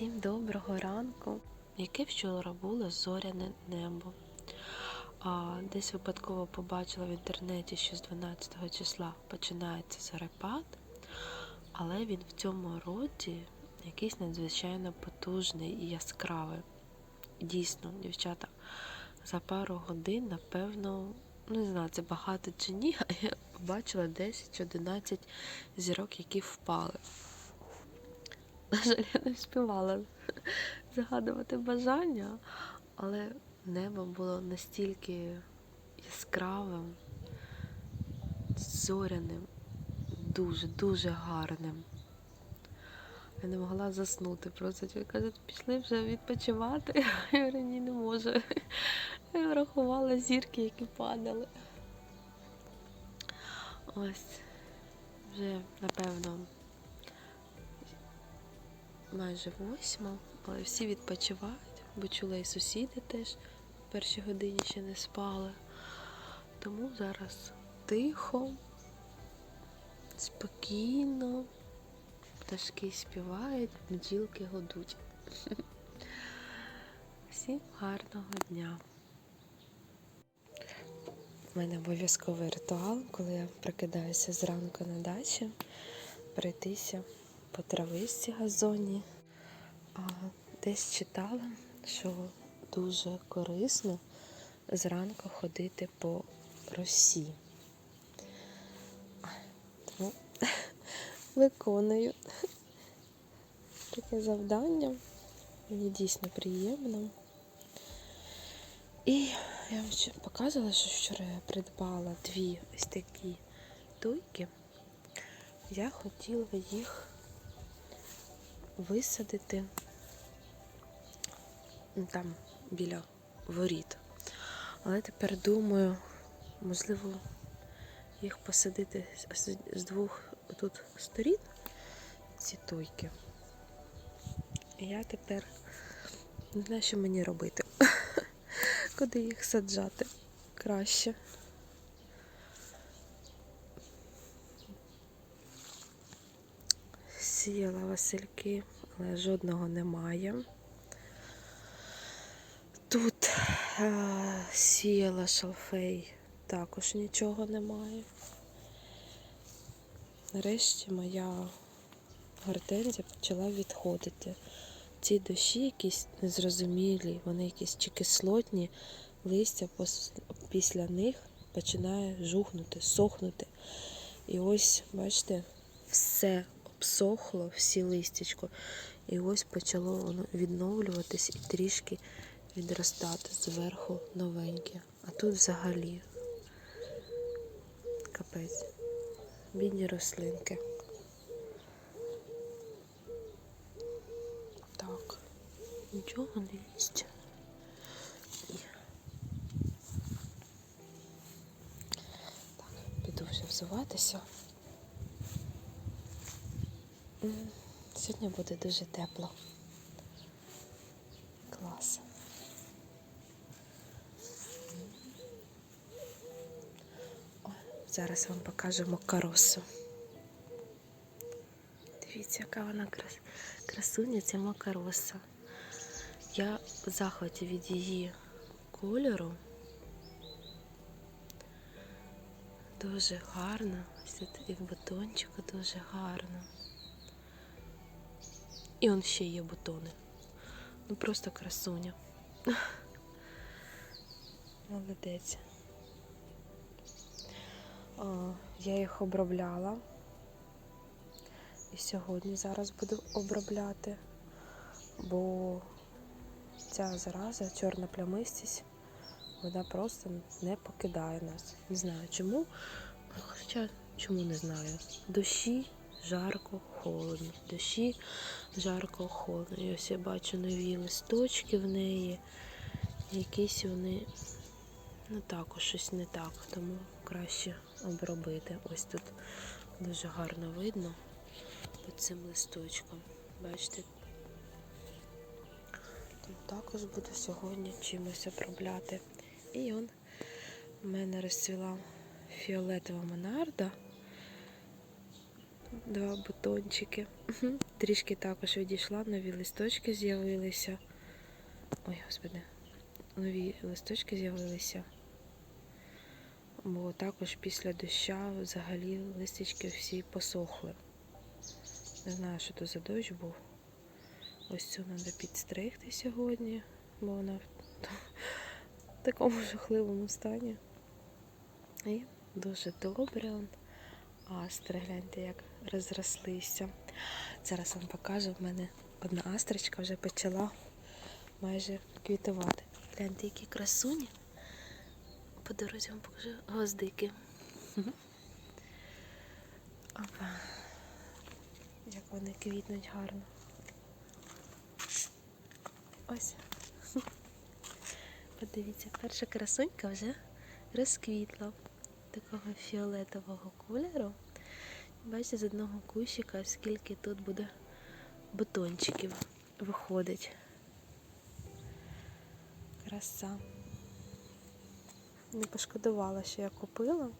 Всім доброго ранку. Яке вчора було зоряне небо. А, десь випадково побачила в інтернеті, що з 12 числа починається зорепад, але він в цьому році якийсь надзвичайно потужний і яскравий. Дійсно, дівчата, за пару годин, напевно, ну не знаю, це багато чи ні, а я побачила 10-11 зірок, які впали. На жаль, я не встигала загадувати бажання, але небо було настільки яскравим, зоряним, дуже-дуже гарним. Я не могла заснути. Просто ті кажуть, пішли вже відпочивати. Я говорю, ні, не можу. Я врахувала зірки, які падали. Ось вже, напевно, майже восьма, але всі відпочивають, бо чула і сусіди теж в першій годині ще не спали. Тому зараз тихо, спокійно, пташки співають, бджілки годуть. Всім гарного дня! У мене обов'язковий ритуал, коли я прокидаюся зранку на дачі, пройтися по трависці газоні. А десь читала, що дуже корисно зранку ходити по росі. Тому виконую таке завдання. Мені дійсно приємно. І я вам показувала, що вчора я придбала дві ось такі туйки. Я хотіла їх висадити там біля воріт. Але тепер думаю, можливо, їх посадити з, двох тут сторін, ці туйки. І я тепер не знаю, що мені робити. Куди їх саджати краще. Сіяла васильки, але жодного немає. Тут а, сіяла шалфей, також нічого немає. Нарешті моя гортензія почала відходити. Ці дощі якісь незрозумілі, вони якісь чи кислотні, листя після них починає жухнути, сохнути. І ось, бачите, все обсохло, всі листячко. І ось почало воно відновлюватись і трішки відростати зверху новеньке. А тут взагалі капець. Бідні рослинки. Так, нічого не їсть. Так, піду вже взуватися. Сьогодні буде дуже тепло. Клас. О, зараз вам покажу макаросу. Дивіться, яка вона крас... красуня, ця макароса. Я в захваті від її кольору. Дуже гарно. І в бутончику дуже гарно. І он ще є бутони. Ну просто красуня. Молодець. А, я їх обробляла. І сьогодні зараз буду обробляти, бо ця зараза, чорна плямистість, вона просто не покидає нас. Не знаю чому. Хоча чому не знаю. Дощі жарко, холодно. Дощі жарко, холодно. І ось я бачу нові листочки в неї. Якісь вони ну також щось не так, тому краще обробити. Ось тут дуже гарно видно під цим листочком. Бачите? Також буду сьогодні чимось обробляти. І он в мене розцвіла фіолетова монарда. Два бутончики. Трішки також відійшла, нові листочки з'явилися. Ой, господи, нові листочки з'явилися. Бо також після доща взагалі листочки всі посохли. Не знаю, що то за дощ був. Ось цю треба підстригти сьогодні, бо вона в такому жахливому стані. І дуже добре. Астри, гляньте, як розрослися. Зараз вам покажу, в мене одна астрочка вже почала майже квітувати. Гляньте, які красуні. По дорозі вам покажу гвоздики. Опа. Як вони квітнуть гарно. Ось. Подивіться, перша красунька вже розквітла такого фіолетового кольору. Бачите, з одного кущика, скільки тут буде бутончиків виходить. Краса. Не пошкодувала, що я купила.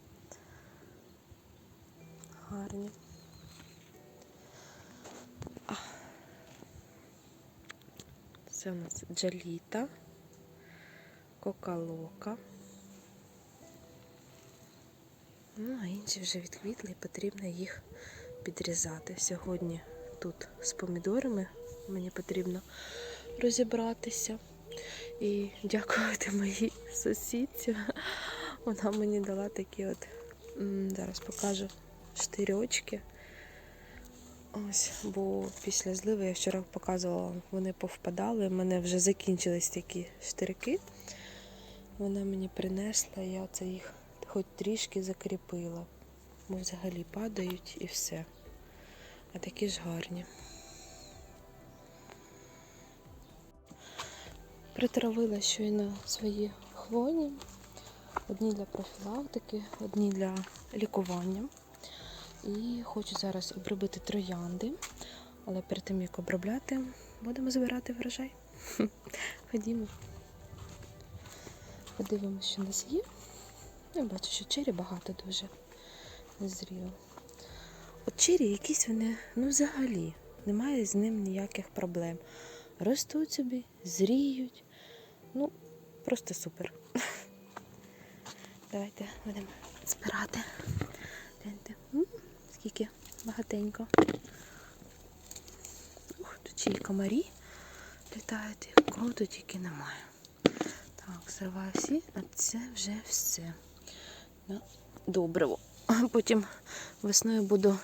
Гарні. Це у нас джаліта, кокалока. Ну, а інші вже відквітли і потрібно їх підрізати. Сьогодні тут з помідорами мені потрібно розібратися. І дякувати моїй сусідці. Вона мені дала такі от, зараз покажу, штирьочки. Ось, бо після зливи я вчора показувала, вони повпадали, в мене вже закінчились такі штирки. Вона мені принесла, я це їх хоч трішки закріпила. Бо взагалі падають і все. А такі ж гарні. Притравила щойно свої хвойні. Одні для профілактики, одні для лікування. І хочу зараз обробити троянди. Але перед тим як обробляти, будемо збирати врожай. Ходімо. Подивимося, що нас є. Я бачу, що чері багато дуже зріло. От чері якісь вони, ну взагалі, немає з ним ніяких проблем. Ростуть собі, зріють. Ну, просто супер. Давайте будемо збирати. Гляньте. Скільки багатенько. Ух, тут ще й комарі літають, тут тільки немає. Так, зриваю всі, а це вже все. На добриво. Потім весною буду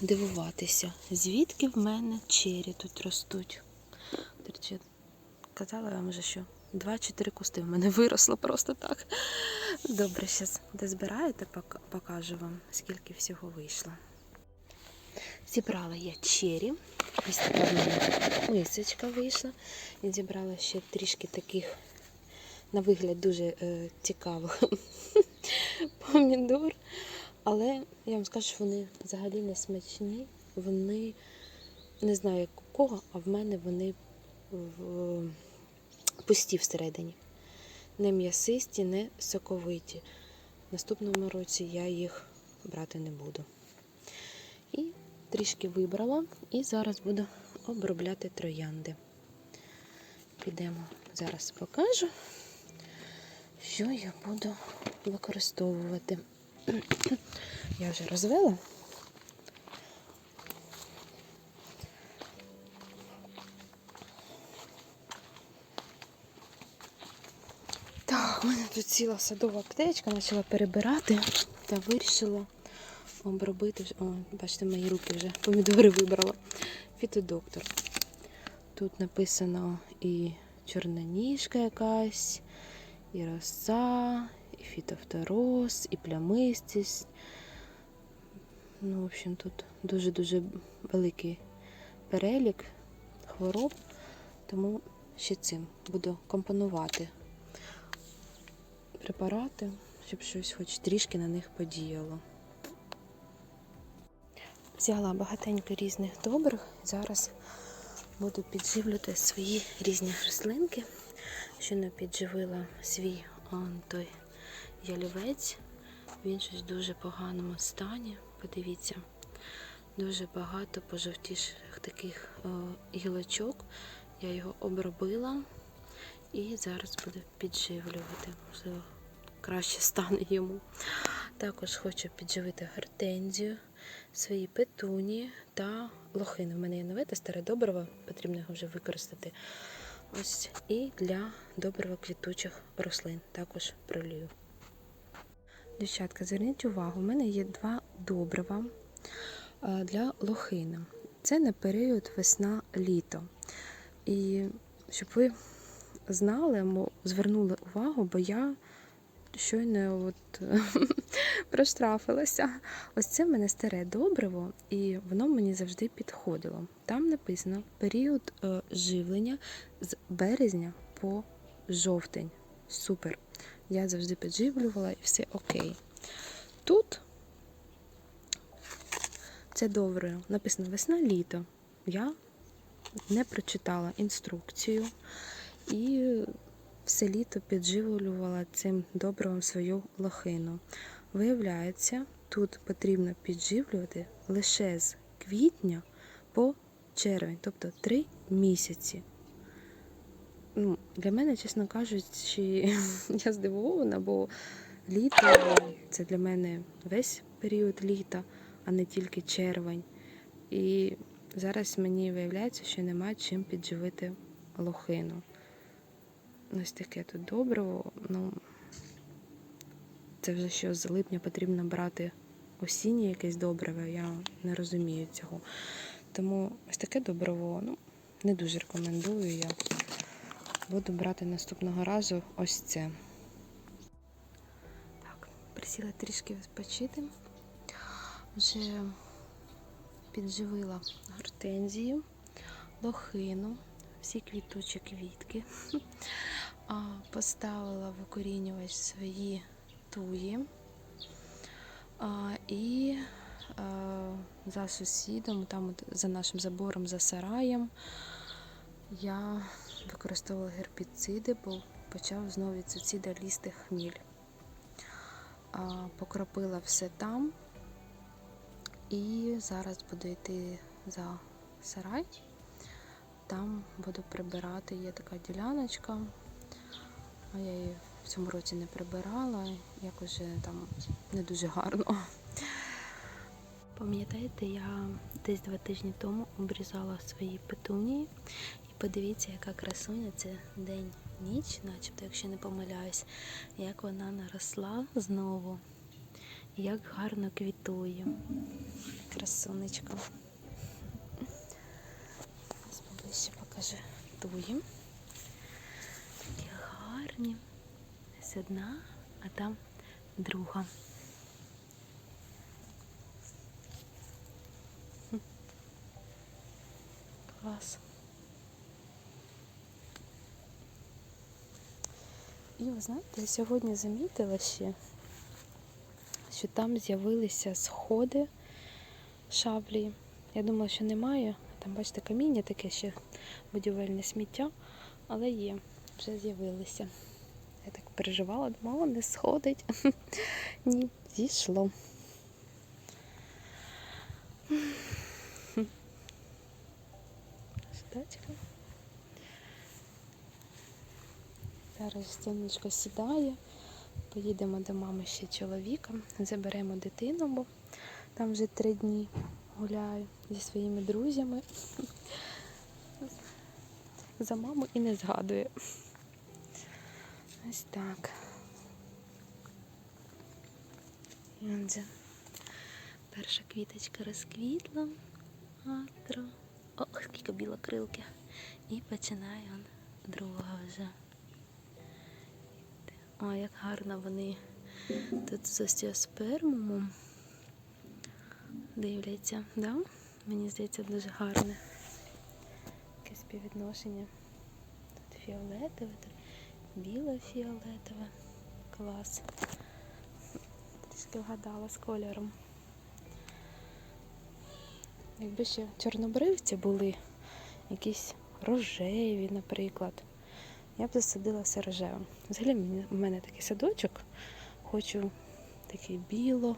дивуватися, звідки в мене чері тут ростуть. До речі, казала вам вже, що два чи три кусти в мене виросло просто так. Добре, зараз дозбираєте, пок- покажу вам, скільки всього вийшло. Зібрала я чері. Ось така в мене мисочка вийшла. І зібрала ще трішки таких, на вигляд, дуже е, цікавих помідор. Але я вам скажу, що вони взагалі не смачні. Вони не знаю, як у кого, а в мене вони в, пусті всередині. Не м'ясисті, не соковиті. В наступному році я їх брати не буду. І трішки вибрала, і зараз буду обробляти троянди. Підемо, зараз покажу, що я буду використовувати. Я вже розвела. Так, у мене тут ціла садова аптечка, почала перебирати та вирішила обробити. О, бачите, мої руки вже помідори вибрала. Фітодоктор. Тут написано і чорноніжка якась, і роса, і фітофтороз, і плямистість. Ну, в общем, тут дуже-дуже великий перелік хвороб, тому ще цим буду компонувати препарати, щоб щось хоч трішки на них подіяло. Взяла багатенько різних добрих. Зараз буду підживлювати свої різні рослинки. Щойно підживила свій он той ялівець. Він щось в дуже поганому стані. подивіться, дуже багато пожовтіших таких е, гілочок. Я його обробила і зараз буду підживлювати. Можливо, краще стане йому. Також хочу підживити гортензію, свої петуні та лохини. У мене є нове та старе добриво, потрібно його вже використати. Ось і для добрива квітучих рослин також пролію. Дівчатка, зверніть увагу, у мене є два добрива е, для лохини. Це на період весна-літо. І щоб ви знали, звернули увагу, бо я щойно от проштрафилася. Ось це в мене старе добриво, і воно мені завжди підходило. Там написано період е, живлення з березня по жовтень. Супер. Я завжди підживлювала і все окей. Тут це добре. Написано весна-літо. Я не прочитала інструкцію і все літо підживлювала цим добривом свою лохину. Виявляється, тут потрібно підживлювати лише з квітня по червень, тобто три місяці. Ну, для мене, чесно кажучи, я здивована, бо літо це для мене весь період літа, а не тільки червень. І зараз мені виявляється, що нема чим підживити лохину. Ось таке тут добриво. Ну, це вже що з липня потрібно брати осіннє якесь добриво, я не розумію цього. Тому ось таке добриво ну, не дуже рекомендую я. Буду брати наступного разу ось це. Так, присіла трішки відпочити. Вже підживила гортензію, лохину, всі квітучі квітки. Поставила в укорінювач свої туї. І за сусідом, там за нашим забором, за сараєм, я використовувала гербіциди, бо почав знову від суціда лізти хміль. Покропила все там. І зараз буду йти за сарай. Там буду прибирати. Є така діляночка. А я її в цьому році не прибирала, якось там не дуже гарно. Пам'ятаєте, я десь два тижні тому обрізала свої петунії. І подивіться, яка красуня це день-ніч, начебто, якщо не помиляюсь, як вона наросла знову. Як гарно квітує. Красунечка. Ось поближче покажу. Такі гарні. Ось одна, а там друга. Клас. І ви знаєте, я сьогодні замітила ще, що там з'явилися сходи шаблі. Я думала, що немає. Там, бачите, каміння таке ще будівельне сміття, але є, вже з'явилися. Я так переживала, думала, не сходить. Ні, зійшло. Ждачка. Зараз сонечко сідає. Поїдемо до мами ще чоловіка, заберемо дитину, бо там вже три дні гуляю зі своїми друзями. За маму і не згадує. Ось так. І отже, перша квіточка розквітла. Атро. Ох, скільки білокрилки. І починає он друга вже. О, як гарно вони тут з остеоспермумом дивляться, да? Мені здається, дуже гарне. Якесь співвідношення. Тут фіолетове, тут біло-фіолетове. Клас. Трішки вгадала з кольором. Якби ще чорнобривці були, якісь рожеві, наприклад. Я б засадила все рожевим. Взагалі в мене такий садочок. Хочу такий біло,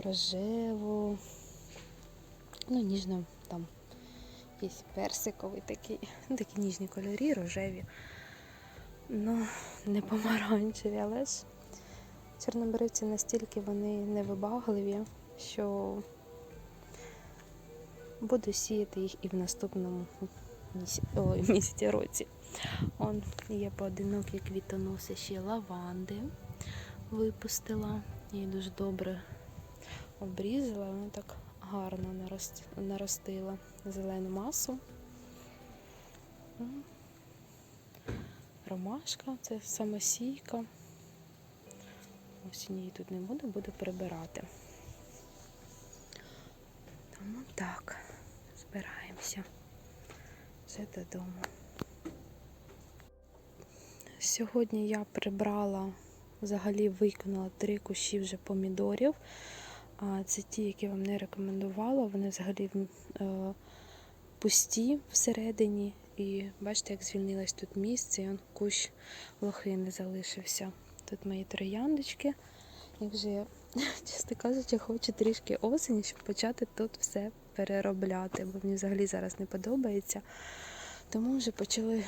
рожеву, ну, ніжно там якийсь персиковий такий, такі ніжні кольорі, рожеві. Ну, не помаранчеві, але ж чорнобривці настільки вони невибагливі, що буду сіяти їх і в наступному місяці, ой, місяці році. Он є поодинокі квітоноси ще лаванди випустила. Її дуже добре обрізала, вона так гарно наростила зелену масу. Ромашка, це самосійка. Осінь її тут не буде, буду прибирати. Тому так, збираємося вже додому. Сьогодні я прибрала, взагалі виконала три кущі вже помідорів. Це ті, які вам не рекомендувала. Вони взагалі е, пусті всередині. І бачите, як звільнилось тут місце, і он кущ лохини залишився. Тут мої трояндочки. І вже, чесно кажучи, хочу трішки осені, щоб почати тут все переробляти, бо мені взагалі зараз не подобається. Тому вже почали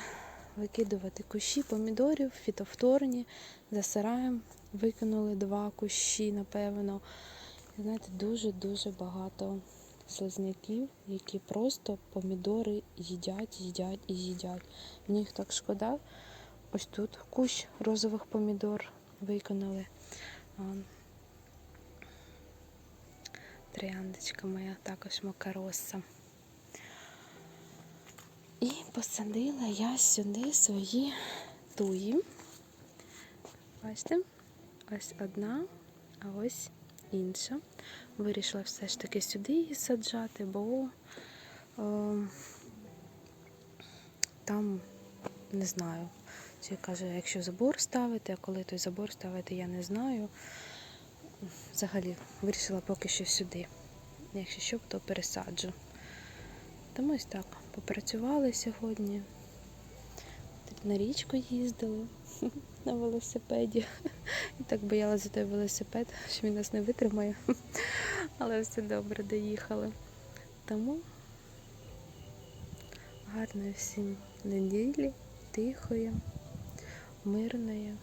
викидувати кущі помідорів, фітофторні, за сараєм викинули два кущі, напевно. Знаєте, дуже-дуже багато слизняків, які просто помідори їдять, їдять і їдять. Мені їх так шкода. Ось тут кущ розових помідор виконали. А, Трояндочка моя також макароса. І посадила я сюди свої туї. Бачите? Ось одна, а ось інша. Вирішила все ж таки сюди її саджати, бо е, там не знаю. Чи каже, якщо забор ставити, а коли той забор ставити, я не знаю. Взагалі вирішила поки що сюди. Якщо що, то пересаджу. Тому ось так попрацювали сьогодні. На річку їздили на велосипеді. І так боялася той велосипед, що він нас не витримає. Але все добре доїхали. Тому гарної всім неділі, тихої, мирної.